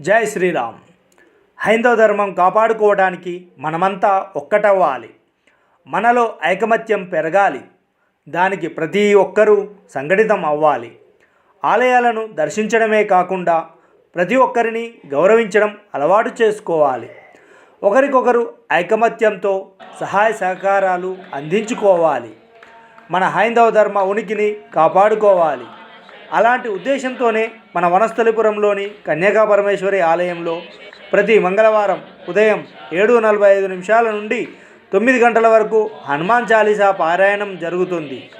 జై శ్రీరామ్. హైందవ ధర్మం కాపాడుకోవడానికి మనమంతా ఒక్కటవ్వాలి. మనలో ఐకమత్యం పెరగాలి. దానికి ప్రతి ఒక్కరూ సంఘటితం అవ్వాలి. ఆలయాలను దర్శించడమే కాకుండా ప్రతి ఒక్కరిని గౌరవించడం అలవాటు చేసుకోవాలి. ఒకరికొకరు ఐకమత్యంతో సహాయ సహకారాలు అందించుకోవాలి. మన హైందవ ధర్మ ఉనికిని కాపాడుకోవాలి. అలాంటి ఉద్దేశంతోనే మన వనస్థలిపురంలోని కన్యకా పరమేశ్వరి ఆలయంలో ప్రతి మంగళవారం ఉదయం ఏడు నలభై ఐదు నిమిషాల నుండి తొమ్మిది గంటల వరకు హనుమాన్ చాలీసా పారాయణం జరుగుతుంది.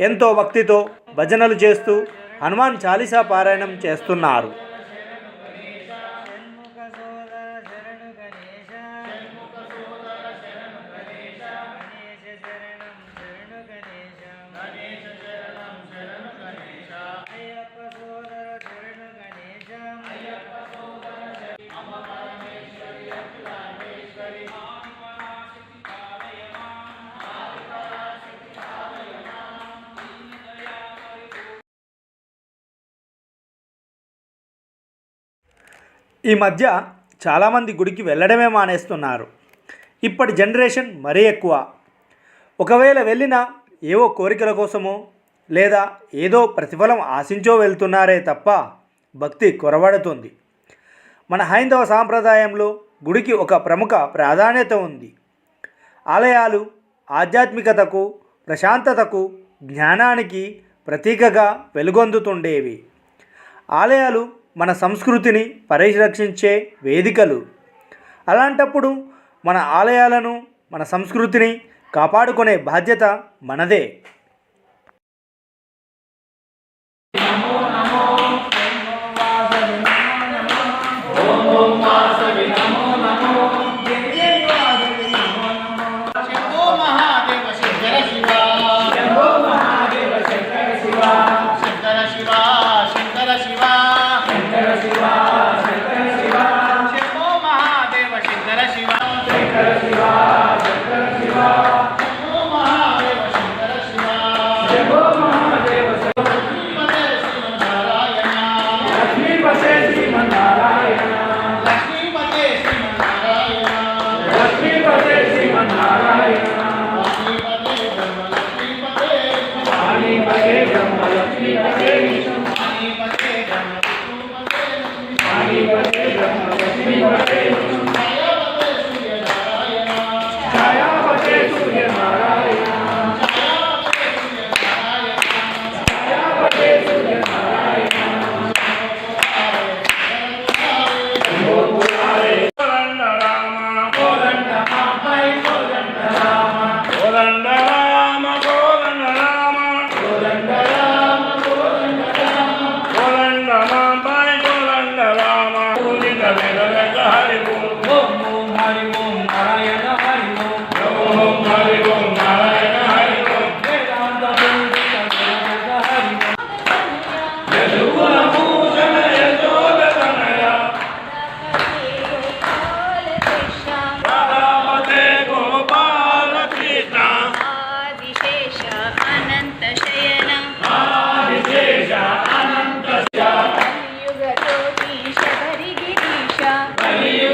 ఎంతో భక్తితో భజనలు చేస్తూ హనుమాన్ చాలీసా పారాయణం చేస్తున్నారు. ఈ మధ్య చాలామంది గుడికి వెళ్ళడమే మానేస్తున్నారు. ఇప్పటి జనరేషన్ మరీ ఎక్కువ. ఒకవేళ వెళ్ళినా ఏవో కోరికల కోసమో లేదా ఏదో ప్రతిఫలం ఆశించో వెళ్తున్నారే తప్ప భక్తి కొరబడుతుంది మన హైందవ సాంప్రదాయంలో గుడికి ఒక ప్రముఖ ప్రాధాన్యత ఉంది. ఆలయాలు ఆధ్యాత్మికతకు ప్రశాంతతకు జ్ఞానానికి ప్రతీకగా వెలుగొందుతుండేవి. ఆలయాలు మన సంస్కృతిని పరిరక్షించే వేదికలు. అలాంటప్పుడు మన ఆలయాలను మన సంస్కృతిని కాపాడుకునే బాధ్యత మనదే. Chegou, mano.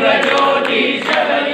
Lord Jesus.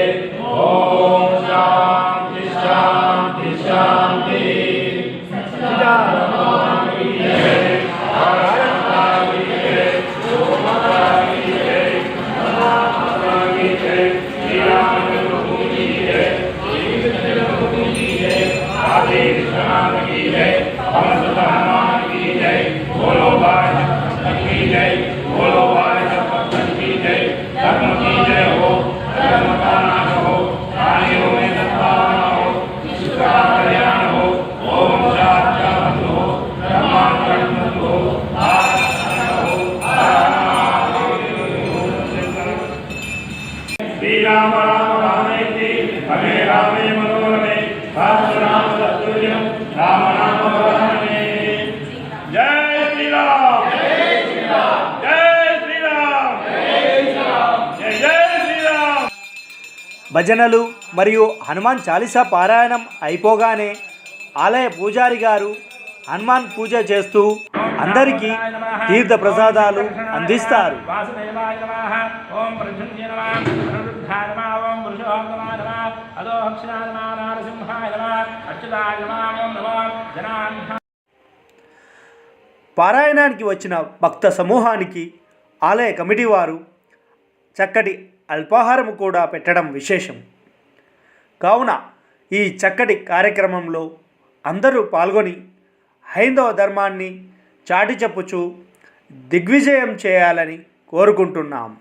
భజనలు మరియు హనుమాన్ చాలీసా పారాయణం అయిపోగానే ఆలయ పూజారి గారు హనుమాన్ పూజ చేస్తూ అందరికీ తీర్థ ప్రసాదాలు అందిస్తారు. పారాయణానికి వచ్చిన భక్త సమూహానికి ఆలయ కమిటీ వారు చక్కటి అల్పాహారం కూడా పెట్టడం విశేషం. కావున ఈ చక్కటి కార్యక్రమంలో అందరూ పాల్గొని హైందవ ధర్మాన్ని చాటి చెప్పుచు దిగ్విజయం చేయాలని కోరుకుంటున్నాం.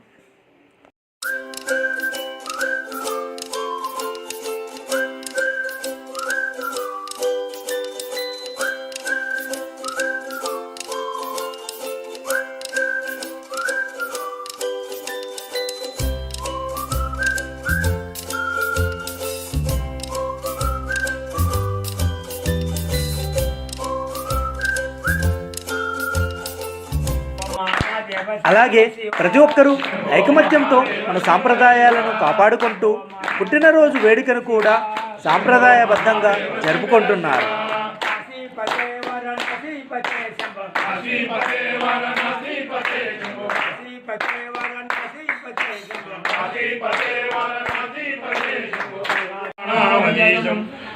అలాగే ప్రతి ఒక్కరూ ఐకమత్యంతో మన సాంప్రదాయాలను కాపాడుకుంటూ పుట్టినరోజు వేడుకను కూడా సాంప్రదాయబద్ధంగా జరుపుకుంటున్నారు.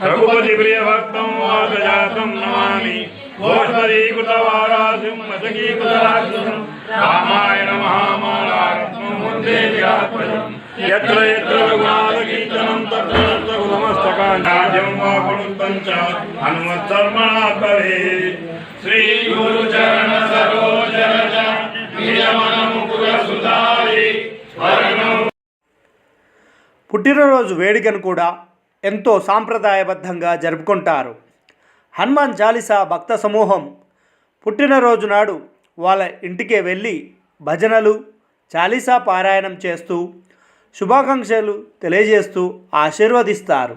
రఘుపతి ప్రియభక్తం వాదజాతం నమామి. గోష్పదీకృతవారాసిం మశకీకృతరాక్షసం మసకీకృత రాక్షసం రామాయణ తత్ర చ శ్రీ గురు చరణ సరోజ పుట్టినరోజు వేడుకను కూడా ఎంతో సాంప్రదాయబద్ధంగా జరుపుకుంటారు. హనుమాన్ చాలీసా భక్త సమూహం పుట్టినరోజు నాడు వాళ్ళ ఇంటికే వెళ్ళి భజనలు చాలీసా పారాయణం చేస్తూ శుభాకాంక్షలు తెలియజేస్తూ ఆశీర్వదిస్తారు.